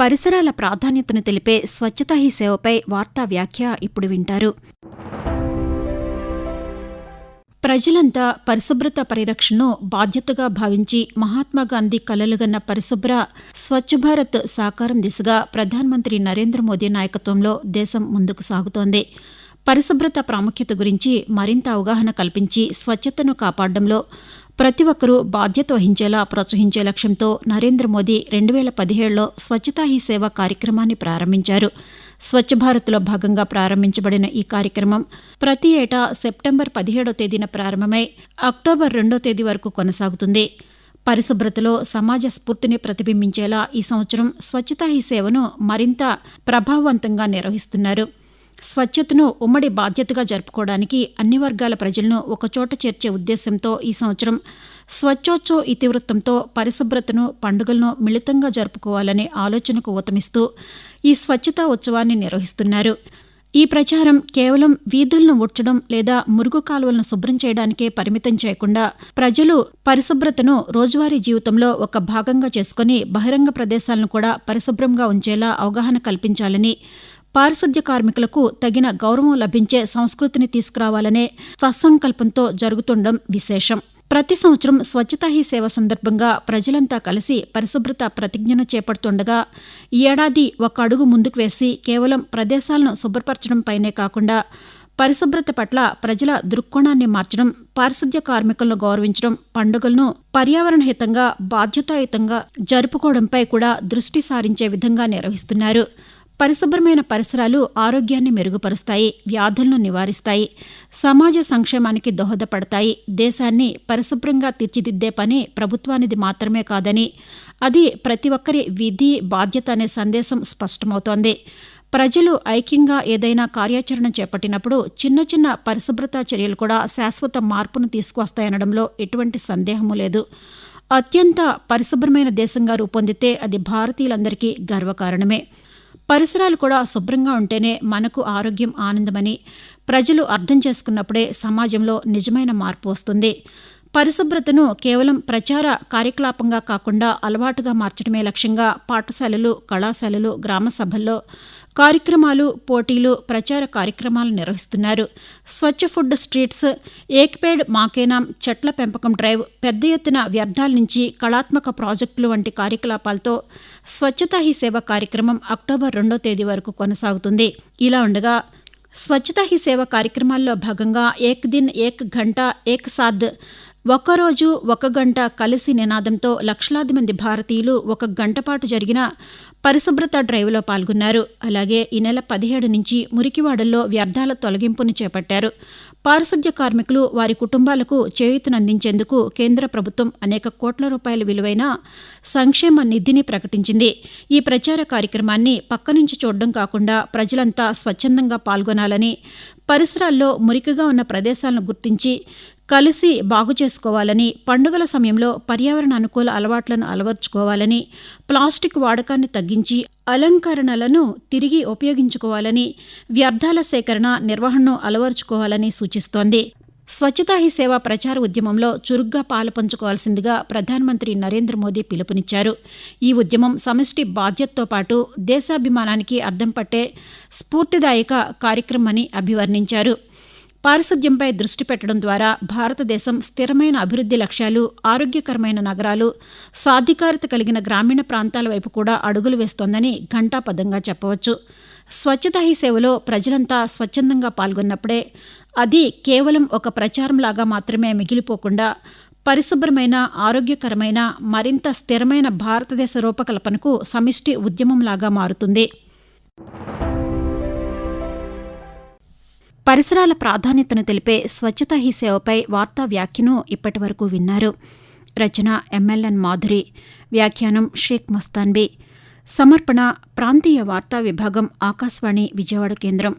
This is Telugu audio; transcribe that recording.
పరిసరాల ప్రాధాన్యతను తెలిపే స్వచ్ఛతా హీ సేవపై వార్తా వ్యాఖ్య ఇప్పుడు వింటారు. ప్రజలంతా పరిశుభ్రత పరిరక్షణను బాధ్యతగా భావించి మహాత్మాగాంధీ కలలుగన్న పరిశుభ్ర స్వచ్ఛ భారత్ సాకారం దిశగా ప్రధానమంత్రి నరేంద్ర మోదీ నాయకత్వంలో దేశం ముందుకు సాగుతోంది. పరిశుభ్రత ప్రాముఖ్యత గురించి మరింత అవగాహన కల్పించి స్వచ్ఛతను కాపాడడంలో ప్రతి ఒక్కరూ బాధ్యత వహించేలా ప్రోత్సహించే లక్ష్యంతో నరేంద్ర మోదీ రెండు వేల పదిహేడులో స్వచ్ఛతా హీ సేవ కార్యక్రమాన్ని ప్రారంభించారు. స్వచ్ఛ భారత్లో భాగంగా ప్రారంభించబడిన ఈ కార్యక్రమం ప్రతి ఏటా సెప్టెంబర్ పదిహేడో తేదీన ప్రారంభమై అక్టోబర్ రెండో తేదీ వరకు కొనసాగుతుంది. పరిశుభ్రతలో సమాజ స్ఫూర్తిని ప్రతిబింబించేలా ఈ సంవత్సరం స్వచ్ఛతా హీ సేవను మరింత ప్రభావవంతంగా నిర్వహిస్తున్నారు. స్వచ్ఛతను ఉమ్మడి బాధ్యతగా జరుపుకోవడానికి అన్ని వర్గాల ప్రజలను ఒకచోట చేర్చే ఉద్దేశంతో ఈ సంవత్సరం స్వచ్ఛోత్సవ్ ఇతివృత్తంతో పరిశుభ్రతను పండుగలను మిళితంగా జరుపుకోవాలనే ఆలోచనకు ఊతమిస్తూ ఈ స్వచ్ఛతా ఉత్సవాన్ని నిర్వహిస్తున్నారు. ఈ ప్రచారం కేవలం వీధులను ఉడ్చడం లేదా మురుగు కాలువలను శుభ్రం చేయడానికే పరిమితం చేయకుండా ప్రజలు పరిశుభ్రతను రోజువారీ జీవితంలో ఒక భాగంగా చేసుకుని బహిరంగ ప్రదేశాలను కూడా పరిశుభ్రంగా ఉంచేలా అవగాహన కల్పించాలని పారిశుద్ధ్య కార్మికులకు తగిన గౌరవం లభించే సంస్కృతిని తీసుకురావాలనే సత్సంకల్పంతో జరుగుతుండడం విశేషం. ప్రతి సంవత్సరం స్వచ్ఛతా హీ సేవ సందర్భంగా ప్రజలంతా కలిసి పరిశుభ్రత ప్రతిజ్ఞను చేపడుతుండగా ఈ ఏడాది ఒక అడుగు ముందుకు వేసి కేవలం ప్రదేశాలను శుభ్రపరచడంపైనే కాకుండా పరిశుభ్రత పట్ల ప్రజల దృక్కోణాన్ని మార్చడం పారిశుద్ధ్య కార్మికులను గౌరవించడం పండుగలను పర్యావరణహితంగా బాధ్యతాయుతంగా జరుపుకోవడంపై కూడా దృష్టి సారించే విధంగా నిర్వహిస్తున్నారు. పరిశుభ్రమైన పరిసరాలు ఆరోగ్యాన్ని మెరుగుపరుస్తాయి వ్యాధులను నివారిస్తాయి సమాజ సంక్షేమానికి దోహదపడతాయి దేశాన్ని పరిశుభ్రంగా తీర్చిదిద్దే పని ప్రభుత్వానిది మాత్రమే కాదని అది ప్రతి ఒక్కరి విధి బాధ్యత అనే సందేశం స్పష్టమవుతోంది. ప్రజలు ఐక్యంగా ఏదైనా కార్యాచరణ చేపట్టినప్పుడు చిన్న చిన్న పరిశుభ్రతా చర్యలు కూడా శాశ్వత మార్పును తీసుకువస్తాయనడంలో ఎటువంటి సందేహము లేదు. అత్యంత పరిశుభ్రమైన దేశంగా రూపొందితే అది భారతీయులందరికీ గర్వకారణమే. పరిసరాలు కూడా శుభ్రంగా ఉంటేనే మనకు ఆరోగ్యం ఆనందమని ప్రజలు అర్థం చేసుకున్నప్పుడే సమాజంలో నిజమైన మార్పు వస్తుంది. పరిశుభ్రతను కేవలం ప్రచార కార్యకలాపంగా కాకుండా అలవాటుగా మార్చడమే లక్ష్యంగా పాఠశాలలు కళాశాలలు గ్రామ సభల్లో కార్యక్రమాలు పోటీలు ప్రచార కార్యక్రమాలు నిర్వహిస్తున్నారు. స్వచ్ఛ ఫుడ్ స్ట్రీట్స్ ఏక్పేడ్ మాకేనాం చెట్ల పెంపకం డ్రైవ్ పెద్ద ఎత్తున వ్యర్థాల నుంచి కళాత్మక ప్రాజెక్టులు వంటి కార్యకలాపాలతో స్వచ్ఛతా హీ సేవ కార్యక్రమం అక్టోబర్ రెండో తేదీ వరకు కొనసాగుతుంది. ఇలా ఉండగా స్వచ్ఛతా హీ సేవ కార్యక్రమాల్లో భాగంగా ఏక్ దిన్ ఏక్ ఘంటా ఏక్ సాద్ ఒక్కరోజు ఒక గంట కలిసి నినాదంతో లక్షలాది మంది భారతీయులు ఒక గంట పాటు జరిగిన పరిశుభ్రత డ్రైవ్లో పాల్గొన్నారు. అలాగే ఈ నెల పదిహేడు నుంచి మురికివాడల్లో వ్యర్థాల తొలగింపును చేపట్టారు. పారిశుద్ధ్య కార్మికులు వారి కుటుంబాలకు చేయూతనందించేందుకు కేంద్ర ప్రభుత్వం అనేక కోట్ల రూపాయల విలువైన సంక్షేమ నిధిని ప్రకటించింది. ఈ ప్రచార కార్యక్రమాన్ని పక్క నుంచి చూడడం కాకుండా ప్రజలంతా స్వచ్ఛందంగా పాల్గొనాలని పరిసరాల్లో మురికిగా ఉన్న ప్రదేశాలను గుర్తించి కలిసి బాగు చేసుకోవాలని పండుగల సమయంలో పర్యావరణ అనుకూల అలవాట్లను అలవర్చుకోవాలని ప్లాస్టిక్ వాడకాన్ని తగ్గించి అలంకరణలను తిరిగి ఉపయోగించుకోవాలని వ్యర్థాల సేకరణ నిర్వహణను అలవర్చుకోవాలని సూచిస్తోంది. స్వచ్ఛతా హీ సేవ ప్రచార ఉద్యమంలో చురుగ్గా పాలుపంచుకోవాల్సిందిగా ప్రధానమంత్రి నరేంద్ర మోదీ పిలుపునిచ్చారు. ఈ ఉద్యమం సమష్టి బాధ్యతతో పాటు దేశాభిమానానికి అద్దం పట్టే స్ఫూర్తిదాయక కార్యక్రమని అభివర్ణించారు. పారిశుద్ధ్యంపై దృష్టి పెట్టడం ద్వారా భారతదేశం స్థిరమైన అభివృద్ధి లక్ష్యాలు ఆరోగ్యకరమైన నగరాలు సాధికారత కలిగిన గ్రామీణ ప్రాంతాల వైపు కూడా అడుగులు వేస్తోందని ఘంటాపదంగా చెప్పవచ్చు. స్వచ్ఛతా హీ సేవలో ప్రజలంతా స్వచ్ఛందంగా పాల్గొన్నప్పుడే అది కేవలం ఒక ప్రచారంలాగా మాత్రమే మిగిలిపోకుండా పరిశుభ్రమైన ఆరోగ్యకరమైన మరింత స్థిరమైన భారతదేశ రూపకల్పనకు సమిష్టి ఉద్యమంలాగా మారుతుంది. పరిసరాల ప్రాధాన్యతను తెలిపే స్వచ్ఛతా హీ సేవపై వార్తా వ్యాఖ్యను ఇప్పటి వరకు విన్నారు. రచన ఎంఎల్ఎన్ మాధురి. వ్యాఖ్యానం షేక్ మస్తాన్బీ. సమర్పణ ప్రాంతీయ వార్తా విభాగం ఆకాశవాణి విజయవాడ కేంద్రం.